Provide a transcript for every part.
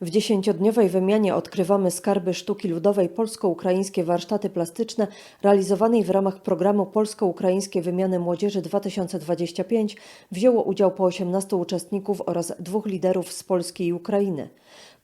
W dziesięciodniowej wymianie odkrywamy skarby sztuki ludowej Polsko-Ukraińskie Warsztaty Plastyczne realizowanej w ramach programu Polsko-Ukraińskie Wymiany Młodzieży 2025 wzięło udział po 18 uczestników oraz dwóch liderów z Polski i Ukrainy.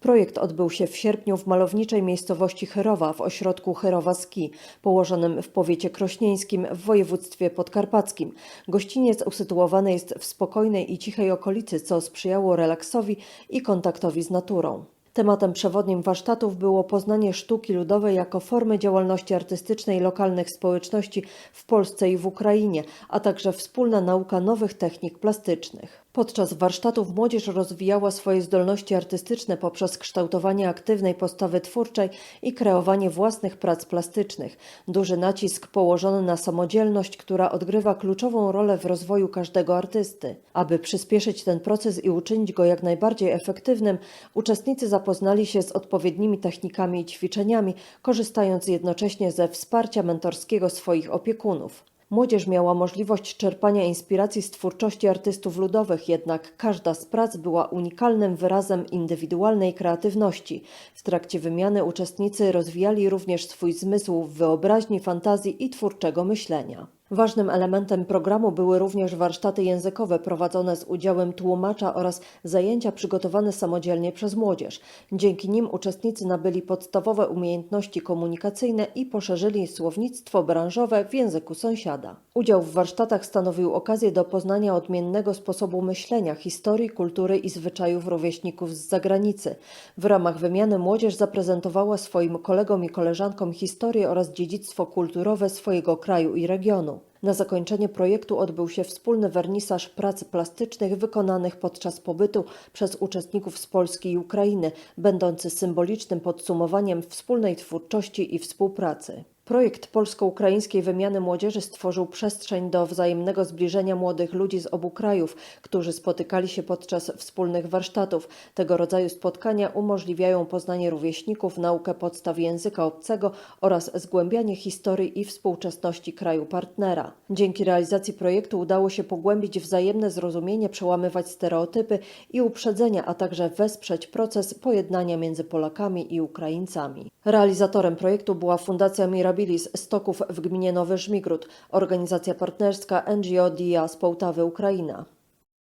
Projekt odbył się w sierpniu w malowniczej miejscowości Cherowa w ośrodku Cherowa Ski, położonym w powiecie krośnieńskim w województwie podkarpackim. Gościniec usytuowany jest w spokojnej i cichej okolicy, co sprzyjało relaksowi i kontaktowi z naturą. Tematem przewodnim warsztatów było poznanie sztuki ludowej jako formy działalności artystycznej lokalnych społeczności w Polsce i w Ukrainie, a także wspólna nauka nowych technik plastycznych. Podczas warsztatów młodzież rozwijała swoje zdolności artystyczne poprzez kształtowanie aktywnej postawy twórczej i kreowanie własnych prac plastycznych. Duży nacisk położono na samodzielność, która odgrywa kluczową rolę w rozwoju każdego artysty. Aby przyspieszyć ten proces i uczynić go jak najbardziej efektywnym, uczestnicy zapoznali się z odpowiednimi technikami i ćwiczeniami, korzystając jednocześnie ze wsparcia mentorskiego swoich opiekunów. Młodzież miała możliwość czerpania inspiracji z twórczości artystów ludowych, jednak każda z prac była unikalnym wyrazem indywidualnej kreatywności. W trakcie wymiany uczestnicy rozwijali również swój zmysł wyobraźni, fantazji i twórczego myślenia. Ważnym elementem programu były również warsztaty językowe prowadzone z udziałem tłumacza oraz zajęcia przygotowane samodzielnie przez młodzież. Dzięki nim uczestnicy nabyli podstawowe umiejętności komunikacyjne i poszerzyli słownictwo branżowe w języku sąsiada. Udział w warsztatach stanowił okazję do poznania odmiennego sposobu myślenia, historii, kultury i zwyczajów rówieśników z zagranicy. W ramach wymiany młodzież zaprezentowała swoim kolegom i koleżankom historię oraz dziedzictwo kulturowe swojego kraju i regionu. Na zakończenie projektu odbył się wspólny wernisaż prac plastycznych wykonanych podczas pobytu przez uczestników z Polski i Ukrainy, będący symbolicznym podsumowaniem wspólnej twórczości i współpracy. Projekt polsko-ukraińskiej wymiany młodzieży stworzył przestrzeń do wzajemnego zbliżenia młodych ludzi z obu krajów, którzy spotykali się podczas wspólnych warsztatów. Tego rodzaju spotkania umożliwiają poznanie rówieśników, naukę podstaw języka obcego oraz zgłębianie historii i współczesności kraju partnera. Dzięki realizacji projektu udało się pogłębić wzajemne zrozumienie, przełamywać stereotypy i uprzedzenia, a także wesprzeć proces pojednania między Polakami i Ukraińcami. Realizatorem projektu była Fundacja Mirabilis Stoków w gminie Nowy Żmigród, organizacja partnerska NGO DIA z Połtawy, Ukraina.